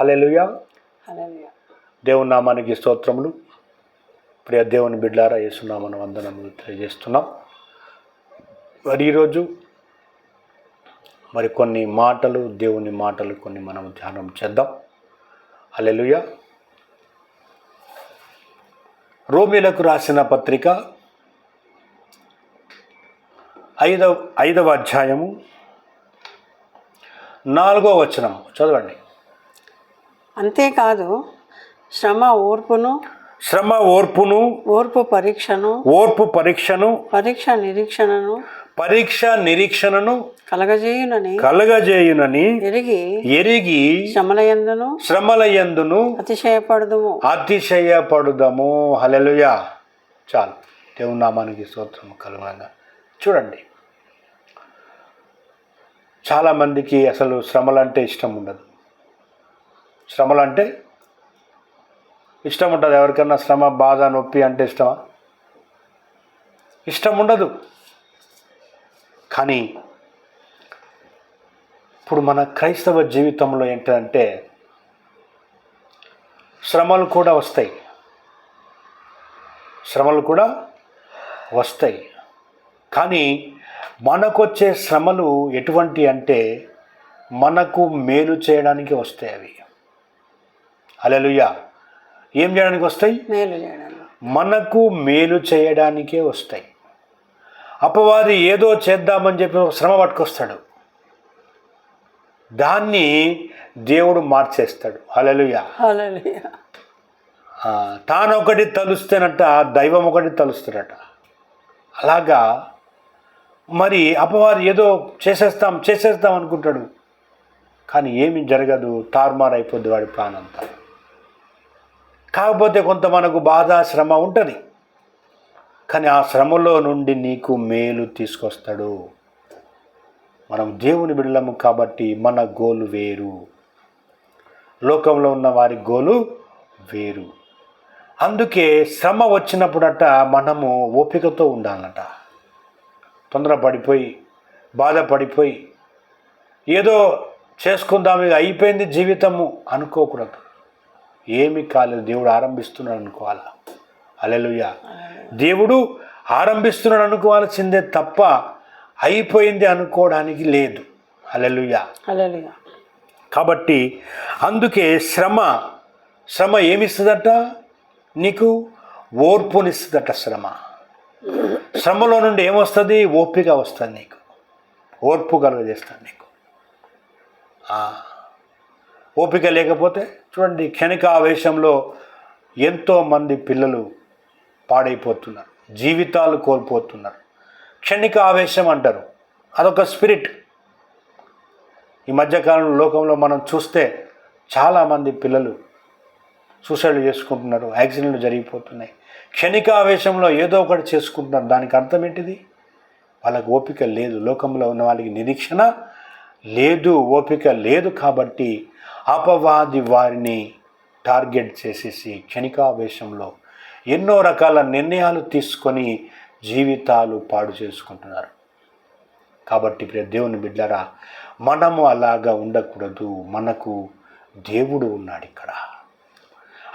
హల్లెలూయా. దేవుని నామానికి స్తోత్రములు. ప్రియ దేవుని బిడ్లారా యేసునామను వందనములు తెలియజేస్తున్నాం. మరి ఈరోజు మరి కొన్ని మాటలు దేవుని మాటలు కొన్ని మనం ధ్యానం చేద్దాం. హల్లెలూయా. రోమిలకు రాసిన పత్రిక ఐదవ ఐదవ అధ్యాయము నాలుగో వచనం చదవండి. అంతేకాదు శ్రమ ఓర్పును శ్రమ ఓర్పును ఓర్పు పరీక్షను ఓర్పు పరీక్షను పరీక్ష నిరీక్షణను పరీక్ష నిరీక్షణను కలగజేయునని కలగజేయునని ఎరిగి ఎరిగి శ్రమలయందును శ్రమల యందును అతిశయపడదుము. అతిశయపడుదము. హలెలుయా చాలు. దేవుని నామానికి స్తోత్రం కలుగునంగా. చూడండి. చాలామందికి అసలు శ్రమలు అంటే ఇష్టం ఉండదు. శ్రమలు అంటే ఇష్టం ఉంటుంది ఎవరికన్నా శ్రమ బాధ నొప్పి అంటే ఇష్టమా? ఇష్టం ఉండదు. కానీ ఇప్పుడు మన క్రైస్తవ జీవితంలో ఏంటంటే శ్రమలు కూడా వస్తాయి. శ్రమలు కూడా వస్తాయి. కానీ మనకొచ్చే శ్రమలు ఎటువంటి అంటే మనకు మేలు చేయడానికి వస్తాయి అవి. అలెలుయ్యా ఏం చేయడానికి వస్తాయి? మనకు మేలు చేయడానికే వస్తాయి. అపవాది ఏదో చేద్దామని చెప్పి శ్రమ పట్టుకొస్తాడు. దాన్ని దేవుడు మార్చేస్తాడు. హల్లెలూయా. తాను ఒకటి తలుస్తేనట దైవం ఒకటి తలుస్తాడట అలాగా మరి అపవాది ఏదో చేసేస్తాం చేసేస్తాం అనుకుంటాడు. కానీ ఏమి జరగదు. తారుమారు అయిపోద్ది వాడి ప్రాణంతా. కాకపోతే కొంత మనకు బాధ శ్రమ ఉంటుంది. కానీ ఆ శ్రమలో నుండి నీకు మేలు తీసుకొస్తాడు. మనం దేవుని బిడ్డలము కాబట్టి మన గోలు వేరు. లోకంలో ఉన్న వారి గోలు వేరు. అందుకే శ్రమ వచ్చినప్పుడట మనము ఓపికతో ఉండాలట. తొందరపడిపోయి బాధపడిపోయి ఏదో చేసుకుందాం ఇక అయిపోయింది జీవితము అనుకోకూడదు. ఏమి కాలేదు. దేవుడు ఆరంభిస్తున్నాడు అనుకోవాలా? అలెలుయ్య దేవుడు ఆరంభిస్తున్నాడు అనుకోవాల్సిందే తప్ప అయిపోయింది అనుకోవడానికి లేదు. అలెలుయ్య హల్లెలూయా. కాబట్టి అందుకే శ్రమ శ్రమ ఏమిస్తుందట? నీకు ఓర్పునిస్తుందట శ్రమ. శ్రమలో నుండి ఏమొస్తుంది? ఓపిక వస్తుంది నీకు. ఓర్పు కలుగజేస్తుంది నీకు. ఓపిక లేకపోతే చూడండి క్షణిక ఆవేశంలో ఎంతోమంది పిల్లలు పాడైపోతున్నారు. జీవితాలు కోల్పోతున్నారు. క్షణిక ఆవేశం అంటారు. అదొక స్పిరిట్. ఈ మధ్యకాలంలో లోకంలో మనం చూస్తే చాలామంది పిల్లలు సూసైడ్ చేసుకుంటున్నారు. యాక్సిడెంట్లు జరిగిపోతున్నాయి. క్షణిక ఆవేశంలో ఏదో ఒకటి చేసుకుంటున్నారు. దానికి అర్థం ఏంటిది? వాళ్ళకి ఓపిక లేదు. లోకంలో ఉన్న వాళ్ళకి నిరీక్షణ లేదు ఓపిక లేదు కాబట్టి అపవాది వారిని టార్గెట్ చేసేసి క్షణికావేశంలో ఎన్నో రకాల నిర్ణయాలు తీసుకొని జీవితాలు పాడు చేసుకుంటున్నారు. కాబట్టి ప్రియ దేవుని బిడ్డరా మనము అలాగా ఉండకూడదు. మనకు దేవుడు ఉన్నాడు ఇక్కడ.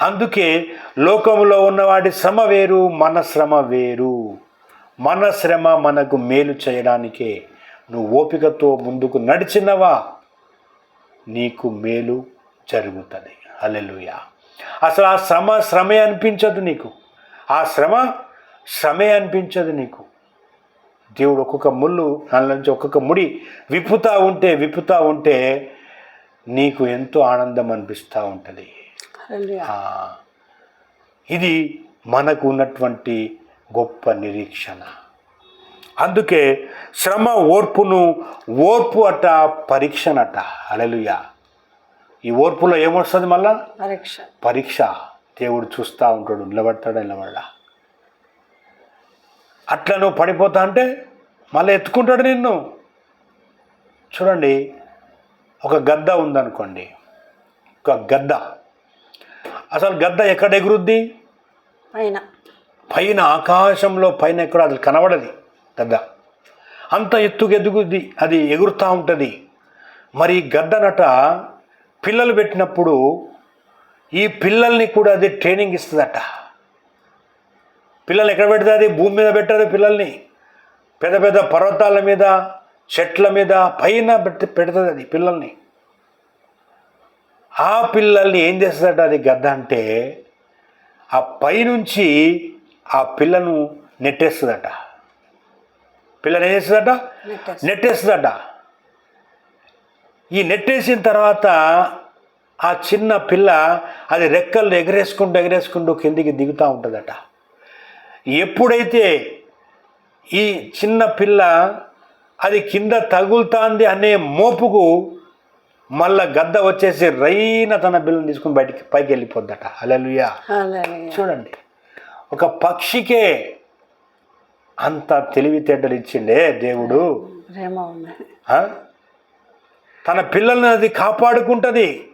అందుకే లోకంలో ఉన్నవాడి శ్రమ వేరు మన శ్రమ వేరు. మన శ్రమ మనకు మేలు చేయడానికే నువ్వు ఓపికతో ముందుకు నడిచినవా? నీకు మేలు జరుగుతుంది. హల్లెలూయా. అసలు ఆ శ్రమ శ్రమే అనిపించదు నీకు. ఆ శ్రమ శ్రమే అనిపించదు నీకు. దేవుడు ఒక్కొక్క ముళ్ళు నుంచి ఒక్కొక్క ముడి విప్పుతా ఉంటే విప్పుతా ఉంటే నీకు ఎంతో ఆనందం అనిపిస్తూ ఉంటుంది. ఇది మనకు ఉన్నటువంటి గొప్ప నిరీక్షణ. అందుకే శ్రమ ఓర్పును ఓర్పు అట పరీక్షనట అలలుయ ఈ ఓర్పులో ఏమొస్తుంది మళ్ళా? పరీక్ష. పరీక్ష. దేవుడు చూస్తూ ఉంటాడు నిలబడతాడా నిలబడడా అట్లా నువ్వు పడిపోతా అంటే మళ్ళీ ఎత్తుకుంటాడు నిన్ను. చూడండి ఒక గద్ద ఉందనుకోండి. ఒక గద్ద. అసలు గద్ద ఎక్కడ ఎగురుద్ది? పైన. పైన ఆకాశంలో పైన ఎక్కడ? అది కనబడది. గద్ద అంత ఎత్తుకు అది ఎగురుతూ ఉంటుంది. మరి ఈ గద్దనట పిల్లలు పెట్టినప్పుడు ఈ పిల్లల్ని కూడా అది ట్రైనింగ్ ఇస్తుందట. పిల్లల్ని ఎక్కడ పెడుతుంది భూమి మీద పెట్టదు పిల్లల్ని. పెద్ద పెద్ద పర్వతాల మీద చెట్ల మీద పైన పెట్టి పెడుతుంది అది పిల్లల్ని. ఆ పిల్లల్ని ఏం చేస్తుందట అది గద్ద అంటే ఆ పైనుంచి ఆ పిల్లను నెట్టేస్తుందట. పిల్లని ఏం చేస్తుందట నెట్టేస్తుంది. నెట్టేస్తుందట. ఈ నెట్టేసిన తర్వాత ఆ చిన్న పిల్ల అది రెక్కలు ఎగరేసుకుంటూ ఎగరేసుకుంటూ కిందికి దిగుతూ ఉంటుందట. ఎప్పుడైతే ఈ చిన్న పిల్ల అది కింద తగులుతాంది అనే మోపుకు మళ్ళా గద్ద వచ్చేసి రైన తన పిల్లని తీసుకుని బయటికి పైకి వెళ్ళిపోద్దట. అలలుయా. చూడండి. ఒక పక్షికే అంత తెలివితేటలు ఇచ్చిండే దేవుడు? తన పిల్లల్ని అది కాపాడుకుంటుంది.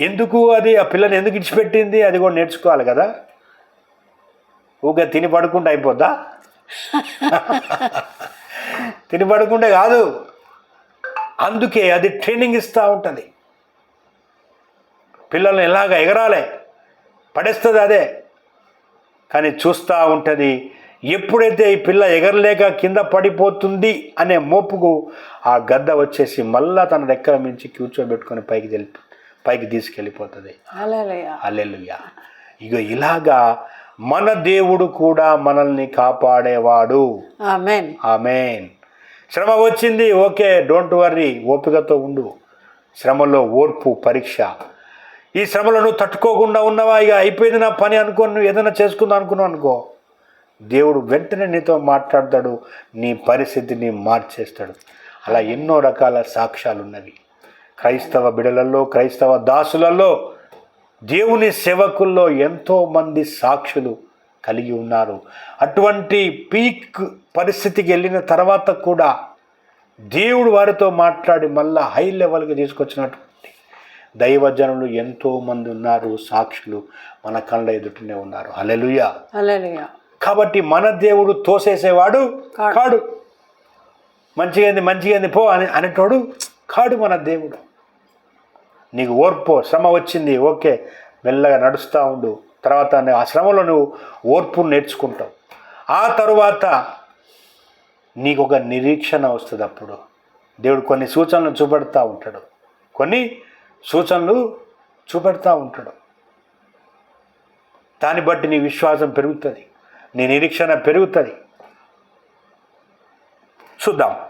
ఎందుకు అది? ఆ పిల్లని ఎందుకు ఇడిచిపెట్టింది? అది కూడా నేర్చుకోవాలి కదా. ఊగా తిని పడుకుంటే అయిపోద్దా? తిని పడుకుంటే కాదు. అందుకే అది ట్రైనింగ్ ఇస్తూ ఉంటుంది. పిల్లల్ని ఎలాగ ఎగరాలి? పడేస్తుంది అదే. కానీ చూస్తూ ఉంటుంది ఎప్పుడైతే ఈ పిల్ల ఎగరలేక కింద పడిపోతుంది అనే మోపుకు ఆ గద్ద వచ్చేసి మళ్ళా తన దగ్గర మించి కూర్చోబెట్టుకొని పైకి వెళ్ళి పైకి తీసుకెళ్ళిపోతుంది. అల్లెలుగా ఇక ఇలాగా మన దేవుడు కూడా మనల్ని కాపాడేవాడు. ఆమేన్. ఆమెన్. శ్రమ వచ్చింది ఓకే డోంట్ వర్రీ ఓపికతో ఉండు. శ్రమలో ఓర్పు పరీక్ష. ఈ శ్రమలను తట్టుకోకుండా ఉన్నావా? ఇక అయిపోయింది నా పని అనుకో నువ్వు ఏదైనా చేసుకుందాం అనుకున్నావు అనుకో. దేవుడు వెంటనే నీతో మాట్లాడతాడు నీ పరిస్థితిని మార్చేస్తాడు. అలా ఎన్నో రకాల సాక్ష్యాలు ఉన్నవి. క్రైస్తవ బిడలలో క్రైస్తవ దాసులలో దేవుని సేవకుల్లో ఎంతోమంది సాక్షులు కలిగి ఉన్నారు. అటువంటి పీక్ పరిస్థితికి వెళ్ళిన తర్వాత కూడా దేవుడు వారితో మాట్లాడి మళ్ళా హై లెవెల్కి తీసుకొచ్చినట్టు దైవజనులు ఎంతో మంది ఉన్నారు సాక్షులు మన కళ్ళ ఎదుటనే ఉన్నారు. హల్లెలూయా. కాబట్టి మన దేవుడు తోసేసేవాడు కాడు. మంచిగా మంచిగా పో అని అనేటోడు కాడు మన దేవుడు. నీకు ఓర్పు శ్రమ వచ్చింది ఓకే మెల్లగా నడుస్తూ ఉండు. తర్వాత ఆ శ్రమలో నువ్వు ఓర్పు నేర్చుకుంటావు. ఆ తరువాత నీకు ఒక నిరీక్షణ వస్తుంది అప్పుడు దేవుడు కొన్ని సూచనలు చూపెడతా ఉంటాడు. కొన్ని సూచనలు చూపెడతా ఉంటాడు. దాన్ని బట్టి నీ విశ్వాసం పెరుగుతుంది నీ నిరీక్షణ పెరుగుతుంది. చూద్దాం.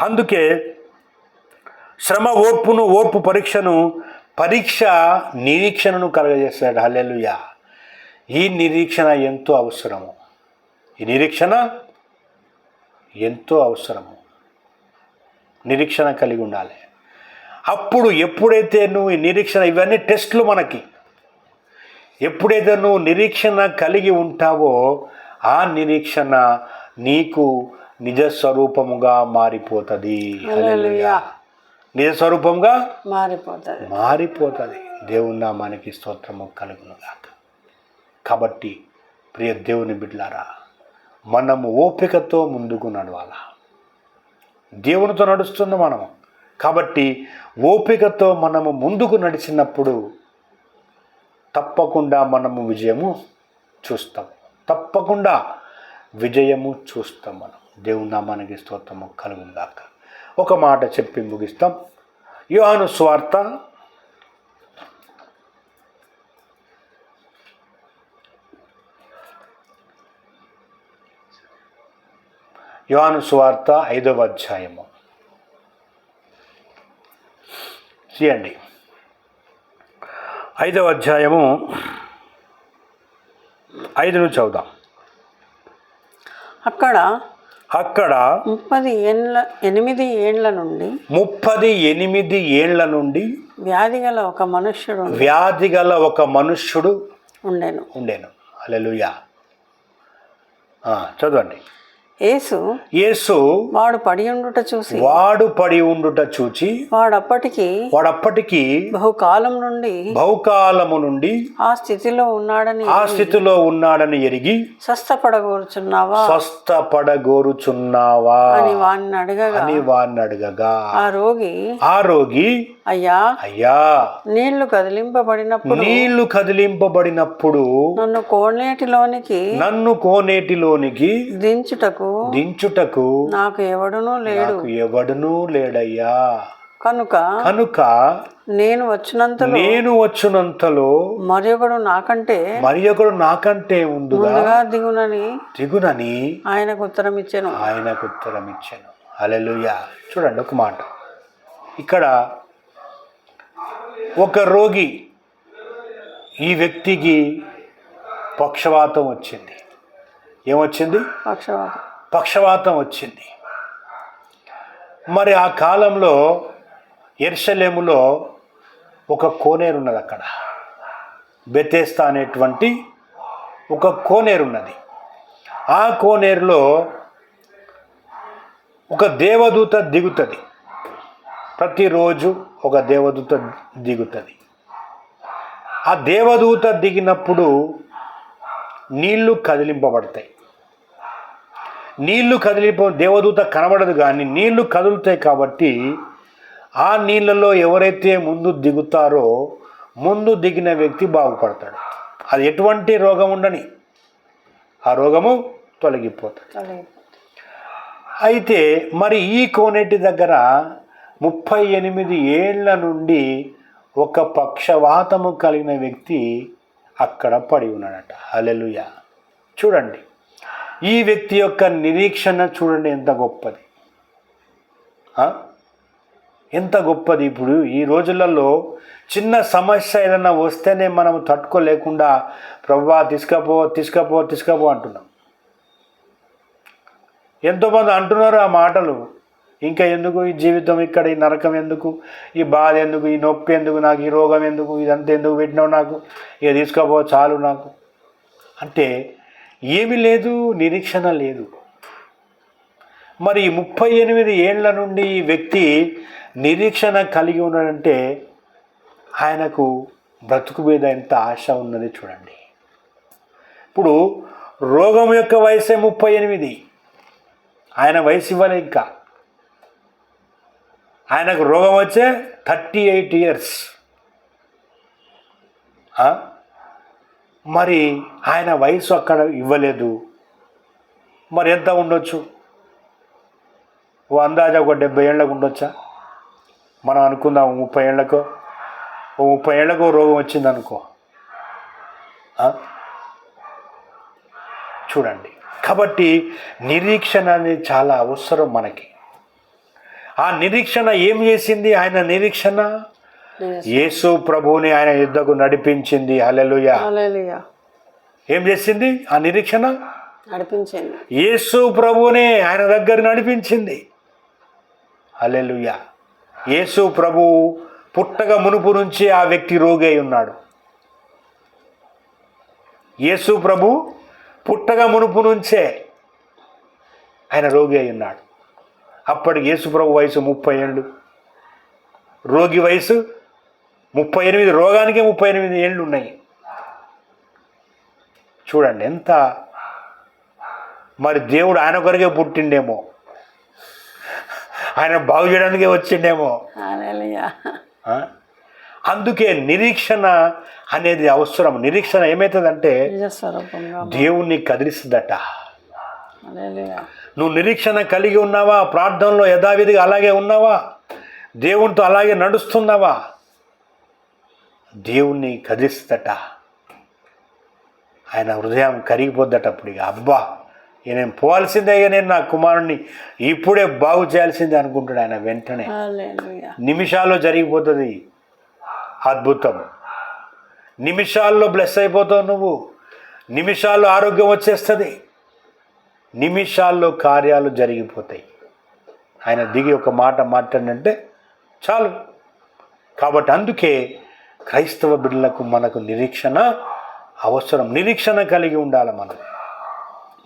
అందుకే శ్రమ ఓర్పును ఓర్పు పరీక్షను పరీక్ష నిరీక్షణను కలగజేస్తాడు. హల్లెలుయా. ఈ నిరీక్షణ ఎంతో అవసరము. ఈ నిరీక్షణ ఎంతో అవసరము. నిరీక్షణ కలిగి ఉండాలి. అప్పుడు ఎప్పుడైతే నువ్వు ఈ నిరీక్షణ ఇవన్నీ టెస్ట్లు మనకి. ఎప్పుడైతే నువ్వు నిరీక్షణ కలిగి ఉంటావో ఆ నిరీక్షణ నీకు నిజ స్వరూపముగా మారిపోతుంది. హల్లెలూయా. నిజ స్వరూపంగా మారిపోతుంది. మారిపోతుంది. దేవుని నామానికి స్తోత్రము కలుగును గాక. కాబట్టి ప్రియ దేవుని బిడ్లారా మనము ఓపికతో ముందుకు నడవాలా. దేవునితో నడుస్తుంది మనము. కాబట్టి ఓపికతో మనము ముందుకు నడిచినప్పుడు తప్పకుండా మనము విజయము చూస్తాం. తప్పకుండా విజయము చూస్తాం మనం. దేవుని నామానికి స్తోత్రము కలుగుందాక ఒక మాట చెప్పి ముగిస్తాం. యోహాను స్వార్త యోహాను స్వార్త ఐదవ అధ్యాయము. చేయండి. ఐదవ అధ్యాయము ఐదు నుంచి చదువుదాం. అక్కడ అక్కడ ముప్పది ఏండ్ల ఎనిమిది ఏండ్ల నుండి ముప్పది ఎనిమిది ఏండ్ల నుండి వ్యాధి గల ఒక మనుష్యుడు వ్యాధి గల ఒక మనుష్యుడు ఉండెను. ఉండేను. అలెలుయా చదవండి. యేసు యేసు వాడు పడి ఉండుట చూసి వాడు పడి ఉండుట చూచి వాడప్పటికి వాడప్పటికీ బహుకాలం నుండి బహుకాలము నుండి ఆ స్థితిలో ఉన్నాడని ఆ స్థితిలో ఉన్నాడని ఎరిగి స్వస్థపడగోరుచున్నావా? స్వస్థపడగోరుచున్నావా? అని వాడిని అడగగా అని వారిని అడగగా ఆ రోగి ఆ రోగి అయ్యా అయ్యా నీళ్ళు కదిలింపబడినప్పుడు నీళ్ళు కదిలింపబడినప్పుడు నన్ను కోనేటిలోనికి నన్ను కోనేటిలోనికి దించుటకు దించుటకు నాకు ఎవడునూ లేడు. ఎవడునూ లేడయ్యా. కనుక కనుక నేను వచ్చినంతలో నేను వచ్చినంతలో మరొకడు నాకంటే మరి ఒకడు నాకంటే ముందుగా ముందుగా దిగునని దిగునని ఆయనకు ఉత్తరం ఇచ్చాను. ఆయనకు ఉత్తరం ఇచ్చాను. హల్లెలూయా. చూడండి ఒక మాట. ఇక్కడ ఒక రోగి ఈ వ్యక్తికి పక్షవాతం వచ్చింది. ఏమొచ్చింది? పక్షవాతం. పక్షవాతం వచ్చింది. మరి ఆ కాలంలో ఎర్షలేములో ఒక కోనేరు ఉన్నది అక్కడ. బెతేస్తా అనేటువంటి ఒక కోనేరు ఉన్నది. ఆ కోనేరులో ఒక దేవదూత దిగుతుంది. ప్రతిరోజు ఒక దేవదూత దిగుతుంది. ఆ దేవదూత దిగినప్పుడు నీళ్ళు కదిలింపబడతాయి. నీళ్ళు కదిలిపో దేవదూత కనబడదు కానీ నీళ్ళు కదులుతాయి కాబట్టి ఆ నీళ్ళలో ఎవరైతే ముందు దిగుతారో ముందు దిగిన వ్యక్తి బాగుపడతాడు. అది ఎటువంటి రోగం ఉండని. ఆ రోగము తొలగిపోతుంది. అయితే మరి ఈ కోనేటి దగ్గర ముప్పై ఎనిమిది ఏళ్ళ నుండి ఒక పక్షవాతము కలిగిన వ్యక్తి అక్కడ పడి ఉన్నాడట. హలెలుయ చూడండి. ఈ వ్యక్తి యొక్క నిరీక్షణ చూడండి ఎంత గొప్పది. ఎంత గొప్పది ఇప్పుడు. ఈ రోజులలో చిన్న సమస్య ఏదైనా వస్తేనే మనం తట్టుకోలేకుండా ప్రభా తీసుకపో తీసుకపో తీసుకపో అంటున్నాం. ఎంతోమంది అంటున్నారు ఆ మాటలు. ఇంకా ఎందుకు? ఈ జీవితం ఇక్కడ ఈ నరకం ఎందుకు? ఈ బాధ ఎందుకు? ఈ నొప్పి ఎందుకు నాకు? ఈ రోగం ఎందుకు? ఇదంతా ఎందుకు పెట్టినావు నాకు? ఇక తీసుకోపో చాలు నాకు. అంటే ఏమీ లేదు నిరీక్షణ లేదు. మరి ముప్పై ఎనిమిది ఏళ్ళ నుండి ఈ వ్యక్తి నిరీక్షణ కలిగి ఉన్నాడంటే ఆయనకు బ్రతుకు మీద ఎంత ఆశ ఉన్నది చూడండి. ఇప్పుడు రోగం యొక్క వయసే ముప్పై ఎనిమిది. ఆయన వయసు ఇవ్వాలి ఇంకా. ఆయనకు రోగం వచ్చే థర్టీ ఎయిట్ ఇయర్స్. మరి ఆయన వయసు అక్కడ ఇవ్వలేదు. మరి ఎంత ఉండొచ్చు? ఓ అందాజా ఒక డెబ్బై ఏళ్ళకు ఉండొచ్చా? మనం అనుకుందాం ముప్పై ఏళ్ళకు ఓ ముప్పై ఏళ్ళకు రోగం వచ్చింది అనుకో చూడండి. కాబట్టి నిరీక్షణ అనేది చాలా అవసరం మనకి. ఆ నిరీక్షణ ఏం చేసింది? ఆయన నిరీక్షణ? యేసు ప్రభువుని ఆయన యుద్ధకు నడిపించింది. హల్లెలూయా. ఏం చేసింది? ఆ నిరీక్షణ? నడిపించింది. యేసు ప్రభువునే ఆయన దగ్గర నడిపించింది. హల్లెలూయ. యేసు ప్రభు పుట్టక మునుపు నుంచి ఆ వ్యక్తి రోగి అయి ఉన్నాడు. యేసు ప్రభు పుట్టక మునుపు నుంచే ఆయన రోగి అయి ఉన్నాడు. అప్పటికి యేసు ప్రభు వయసు ముప్పై ఏళ్ళు. రోగి వయసు ముప్పై ఎనిమిది రోగానికే ముప్పై ఎనిమిది ఏళ్ళు ఉన్నాయి చూడండి ఎంత. మరి దేవుడు ఆయన కొరకే పుట్టిండేమో. ఆయన బాగు చేయడానికే వచ్చిండేమో? అందుకే నిరీక్షణ అనేది అవసరం. నిరీక్షణ ఏమవుతుందంటే దేవుణ్ణి కదిలిస్తుందట. నువ్వు నిరీక్షణ కలిగి ఉన్నావా? ప్రార్థనలో యథావిధిగా అలాగే ఉన్నావా? దేవునితో అలాగే నడుస్తున్నావా? దేవుణ్ణి కదిలిస్తుందట ఆయన హృదయం కరిగిపోద్దట అప్పుడు ఇక అబ్బా నేను పోవాల్సిందే నేను నా కుమారుణ్ణి ఇప్పుడే బాగు చేయాల్సిందే అనుకుంటాడు ఆయన వెంటనే. నిమిషాల్లో జరిగిపోతుంది అద్భుతం. నిమిషాల్లో బ్లెస్ అయిపోతావు నువ్వు. నిమిషాల్లో ఆరోగ్యం వచ్చేస్తుంది. నిమిషాల్లో కార్యాలు జరిగిపోతాయి. ఆయన దిగి ఒక మాట మాట్లాడంటే చాలు. కాబట్టి అందుకే క్రైస్తవ బిడ్డలకు మనకు నిరీక్షణ అవసరం. నిరీక్షణ కలిగి ఉండాలి మనం.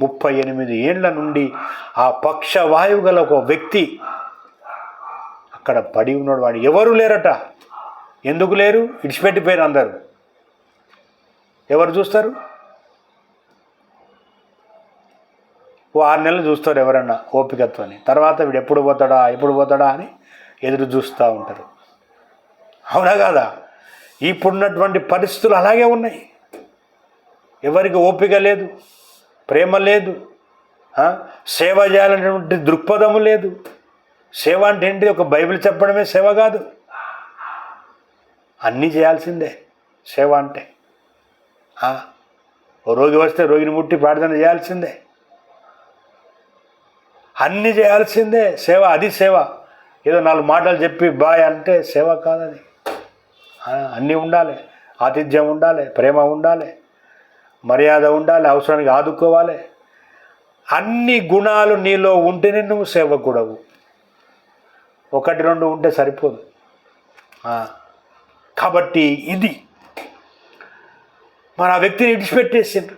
ముప్పై ఎనిమిది ఏండ్ల నుండి ఆ పక్షవాయువు గల ఒక వ్యక్తి అక్కడ పడి ఉన్నాడు. వాడు ఎవరు లేరట? ఎందుకు లేరు? ఇడిచిపెట్టిపోయారు అందరు. ఎవరు చూస్తారు? ఓ ఆరు నెలలు చూస్తారు ఎవరన్నా ఓపికత్వని తర్వాత వీడు ఎప్పుడు పోతాడా ఎప్పుడు పోతాడా అని ఎదురు చూస్తూ ఉంటారు. అవునా కాదా? ఇప్పుడున్నటువంటి పరిస్థితులు అలాగే ఉన్నాయి. ఎవరికి ఓపిక లేదు ప్రేమ లేదు సేవ చేయాలనేటువంటి దృక్పథము లేదు. సేవ అంటే ఏంటి ఒక బైబిల్ చెప్పడమే సేవ కాదు. అన్నీ చేయాల్సిందే సేవ అంటే. ఓ రోగి వస్తే రోగిని ముట్టి ప్రార్థన చేయాల్సిందే. అన్నీ చేయాల్సిందే సేవ అది సేవ. ఏదో నాలుగు మాటలు చెప్పి బాయ్ అంటే సేవ కాదది అన్నీ ఉండాలి. ఆతిథ్యం ఉండాలి ప్రేమ ఉండాలి మర్యాద ఉండాలి అవసరానికి ఆదుకోవాలి. అన్ని గుణాలు నీలో ఉంటేనే నువ్వు సేవకుడవు. ఒకటి రెండు ఉంటే సరిపోదు. కాబట్టి ఇది. మన ఆ వ్యక్తిని విడిచిపెట్టేసిండ్రు.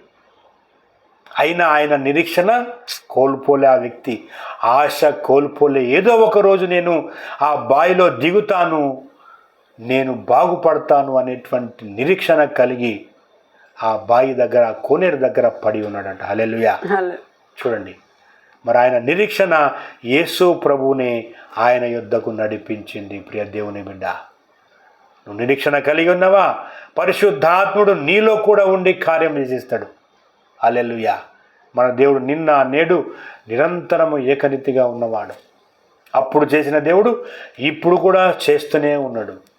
అయినా ఆయన నిరీక్షణ కోల్పోలే ఆ వ్యక్తి. ఆశ కోల్పోలే. ఏదో ఒక రోజు నేను ఆ బావిలో దిగుతాను. నేను బాగుపడతాను అనేటువంటి నిరీక్షణ కలిగి ఆ బావి దగ్గర కోనేరు దగ్గర పడి ఉన్నాడంట. హల్లెలూయా. హల్లే- చూడండి. మరి ఆయన నిరీక్షణ యేసు ప్రభువునే ఆయన యుద్ధకు నడిపించింది. ప్రియ దేవుని బిడ్డ నువ్వు నిరీక్షణ కలిగి ఉన్నావా? పరిశుద్ధాత్ముడు నీలో కూడా ఉండి కార్యం చేసేస్తాడు. అలెలుయా మన దేవుడు నిన్న నేడు నిరంతరము ఏకరీతిగా ఉన్నవాడు. అప్పుడు చేసిన దేవుడు ఇప్పుడు కూడా చేస్తూనే ఉన్నాడు.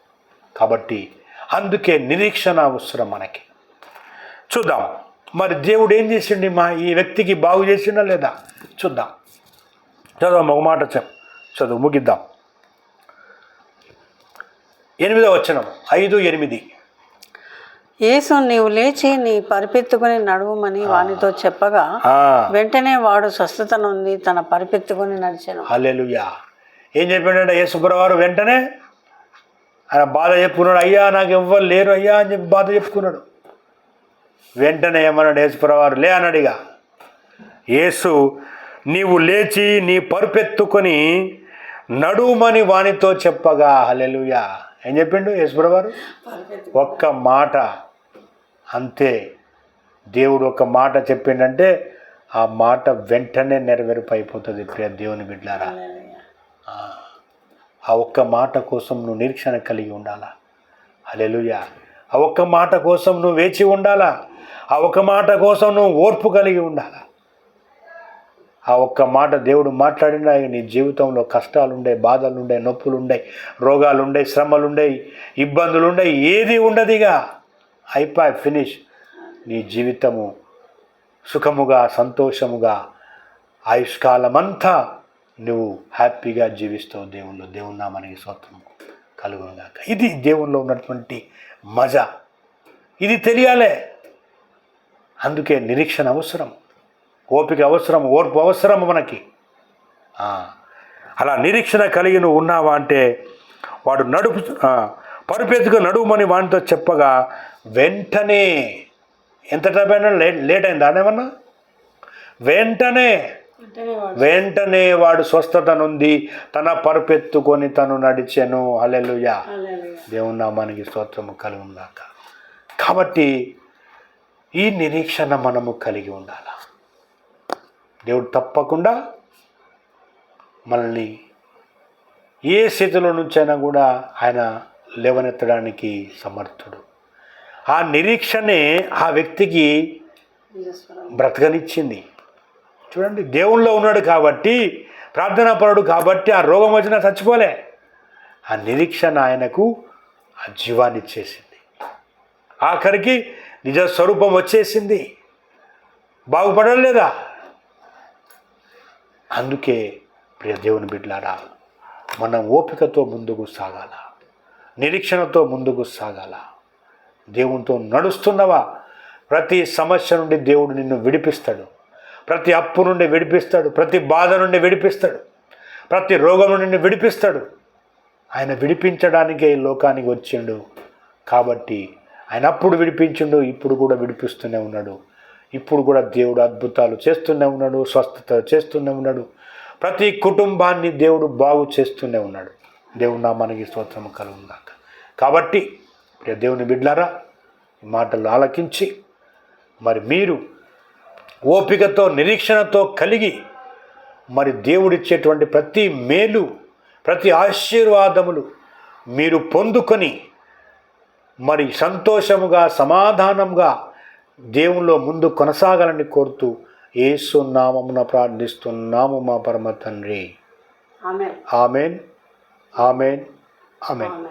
కాబట్టి అందుకే నిరీక్షణ అవసరం మనకి. చూద్దాం. మరి దేవుడు ఏం చేసిండి? మా ఈ వ్యక్తికి బాగు చేసిండా లేదా? చూద్దాం. చదువు ఒక మాట చెప్ చదువు ముగిద్దాం. ఎనిమిదో వచనం. ఐదు ఎనిమిది. యేసు నీవు లేచి నీ పరిపెత్తుకుని నడువుమని వానితో చెప్పగా వెంటనే వాడు స్వస్థత నుండి తన పరిపెత్తుకుని నడిచాను. హల్లెలూయా. ఏం చెప్పాడంటే యేసుప్రవారు వెంటనే ఆయన బాధ చెప్పుకున్నాడు అయ్యా నాకు ఎవ్వరు లేరు అయ్యా అని చెప్పి బాధ చెప్పుకున్నాడు. వెంటనే ఏమన్నాడు యేసుప్రవారు లే అన్నాడిగా యేసు నీవు లేచి నీ పరుపెత్తుకొని నడుమని వానితో చెప్పగా. హల్లెలూయా. ఏం చెప్పిండు యేసుప్రవారు ఒక్క మాట. అంతే. దేవుడు ఒక మాట చెప్పిండంటే ఆ మాట వెంటనే నెరవేర్పు అయిపోతుంది ప్రియ దేవుని బిడ్డారా. ఆ ఒక్క మాట కోసం నువ్వు నిరీక్షణ కలిగి ఉండాలా? అలెలుయా ఆ ఒక్క మాట కోసం నువ్వు వేచి ఉండాలా? ఆ ఒక్క మాట కోసం నువ్వు ఓర్పు కలిగి ఉండాలా? ఆ ఒక్క మాట దేవుడు మాట్లాడినా నీ జీవితంలో కష్టాలుండే బాధలుండే నొప్పులుండే రోగాలుండే శ్రమలుండే ఇబ్బందులుండే ఏది ఉండదిగా. అయిపోయి ఫినిష్. నీ జీవితము సుఖముగా సంతోషముగా ఆయుష్కాలమంతా నువ్వు హ్యాపీగా జీవిస్తావు దేవుళ్ళు దేవుని నామానికి స్వత్వం కలుగునుగాక. ఇది దేవుల్లో ఉన్నటువంటి మజా. ఇది తెలియాలే. అందుకే నిరీక్షణ అవసరం. ఓపిక అవసరం ఓర్పు అవసరం మనకి. అలా నిరీక్షణ కలిగి నువ్వు ఉన్నావా అంటే వాడు నడుపు ఆ, నడువుమని నడుమని వానితో చెప్పగా వెంటనే ఎంత టైం అయినా లేట్ లేట్ అయిందా? ఏమన్నా వెంటనే వెంటనే వాడు స్వస్థత నుండి తన పరుపెత్తుకొని తను నడిచెను. హల్లెలూయా. దేవుని నామానికి స్తోత్రము కలుగుందాక కాబట్టి ఈ నిరీక్షణ మనము కలిగి ఉండాలి? దేవుడు తప్పకుండా మనల్ని ఏ స్థితిలో నుంచైనా కూడా ఆయన లేవనెత్తడానికి సమర్థుడు. ఆ నిరీక్షణే ఆ వ్యక్తికి. బ్రతకనిచ్చింది. చూడండి దేవుణ్ణిలో ఉన్నాడు కాబట్టి ప్రార్థనాపరుడు కాబట్టి ఆ రోగం వచ్చినా చచ్చిపోలే. ఆ నిరీక్షణ ఆయనకు ఆ జీవాన్ని ఇచ్చేసింది. ఆఖరికి నిజ స్వరూపం వచ్చేసింది. బాగుపడలేదా? అందుకే ప్రియ దేవుని బిడ్లారా మనం ఓపికతో ముందుకు సాగాల నిరీక్షణతో ముందుకు సాగాల. దేవునితో నడుస్తున్నవా? ప్రతి సమస్య నుండి దేవుడు నిన్ను విడిపిస్తాడు. ప్రతి అప్పు నుండి విడిపిస్తాడు ప్రతి బాధ నుండి విడిపిస్తాడు ప్రతి రోగం నుండి విడిపిస్తాడు. ఆయన విడిపించడానికే ఈ లోకానికి వచ్చిండు. కాబట్టి ఆయన అప్పుడు విడిపించిండు ఇప్పుడు కూడా విడిపిస్తూనే ఉన్నాడు. ఇప్పుడు కూడా దేవుడు అద్భుతాలు చేస్తూనే ఉన్నాడు స్వస్థత చేస్తూనే ఉన్నాడు. ప్రతి కుటుంబాన్ని దేవుడు బాగు చేస్తూనే ఉన్నాడు. దేవుడు నా మనకి స్తోత్రం కలుగుందాక కాబట్టి దేవుని బిడ్లారా ఈ మాటలు ఆలకించి మరి మీరు ఓపికతో నిరీక్షణతో కలిగి మరి దేవుడిచ్చేటువంటి ప్రతి మేలు ప్రతి ఆశీర్వాదములు మీరు పొందుకొని మరి సంతోషముగా సమాధానంగా దేవునిలో ముందు కొనసాగాలని కోరుతూ ఏసు నామమున ప్రార్థిస్తున్నాము మా పరమ తండ్రి. ఆమె ఆమెన్. ఆమెన్. ఆమెన్. ఆమె